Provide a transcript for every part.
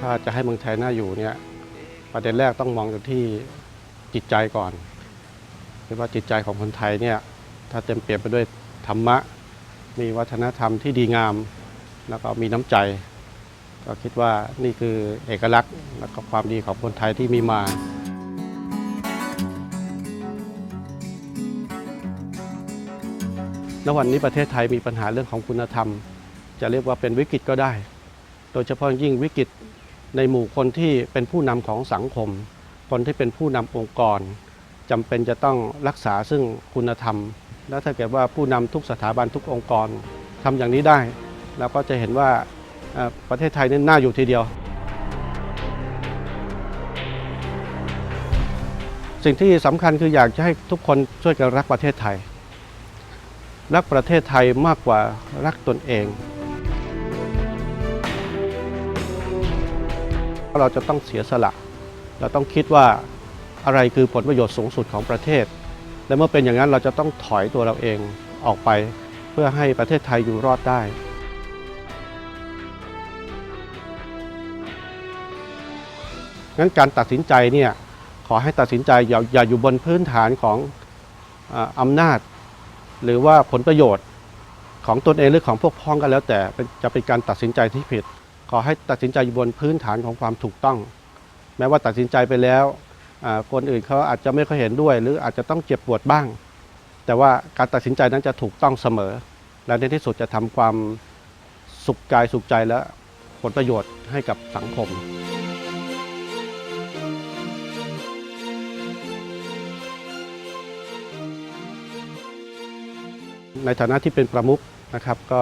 ถ้าจะให้เมืองไทยน่าอยู่เนี่ยประเด็นแรกต้องมองกันที่จิตใจก่อนคือว่าจิตใจของคนไทยเนี่ยถ้าเต็มเปี่ยมไปด้วยธรรมะ มีวัฒนธรรมที่ดีงาม แล้วก็มีน้ำใจ ก็คิดว่านี่คือเอกลักษณ์และก็ความดีของคนไทยที่มีมาณวันนี้ประเทศไทยมีปัญหาเรื่องของคุณธรรม จะเรียกว่าเป็นวิกฤตก็ได้ โดยเฉพาะยิ่งวิกฤต ในหมู่คนที่เป็นผู้นำของสังคม คนที่เป็นผู้นำองค์กรจำเป็นจะต้องรักษาซึ่งคุณธรรม และถ้าเกิดว่าผู้นำทุกสถาบันทุกองค์กรทำอย่างนี้ได้ เราก็จะเห็นว่าประเทศไทยนี่น่าอยู่ทีเดียว สิ่งที่สำคัญคืออยากจะให้ทุกคนช่วยกันรักประเทศไทย รักประเทศไทยมากกว่ารักตนเอง เราจะต้องเสียสละ เราต้องคิดว่าอะไรคือผลประโยชน์สูงสุดของประเทศ และเมื่อเป็นอย่างนั้นเราจะต้องถอยตัวเราเองออกไปเพื่อให้ประเทศไทยอยู่รอดได้งั้นการตัดสินใจเนี่ยขอให้ตัดสินใจอย่าอย่าอยู่บนพื้นฐานของอาอำนาจ หรือว่าผลประโยชน์ของตนเองหรือของพวกพ้องกันแล้วแต่จะเป็นการตัดสินใจที่ผิด ขอให้ตัดสินใจอยู่บนพื้นฐานของความถูกต้อง แม้ว่าตัดสินใจไปแล้วคนอื่นเขาอาจจะไม่ค่อยเห็นด้วย หรืออาจจะต้องเจ็บปวดบ้าง แต่ว่าการตัดสินใจนั้นจะถูกต้องเสมอ และในที่สุดจะทำความสุขกายสุขใจและผลประโยชน์ให้กับสังคมในฐานะที่เป็นประมุขนะครับ ก็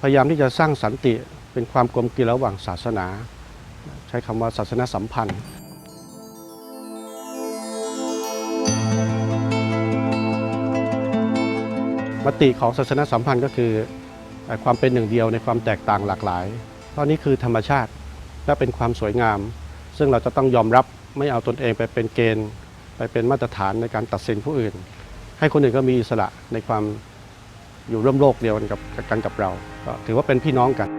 พยายามที่จะสร้างสันติ เป็นความกลมกลียวระหว่างศาสนา ใช้คำว่าศาสนาสัมพันธ์มติของศาสนาสัมพันธ์ก็คือความเป็นหนึ่งเดียวในความแตกต่างหลากหลายเพราะนี่คือธรรมชาติและเป็นความสวยงาม ซึ่งเราจะต้องยอมรับไม่เอาตนเองไปเป็นเกณฑ์ ไปเป็นมาตรฐานในการตัดสินผู้อื่น ให้คนอื่นก็มีอิสระในความอยู่ร่วมโลกเดียวกันกับกันกับเรา ก็ถือว่าเป็นพี่น้องกัน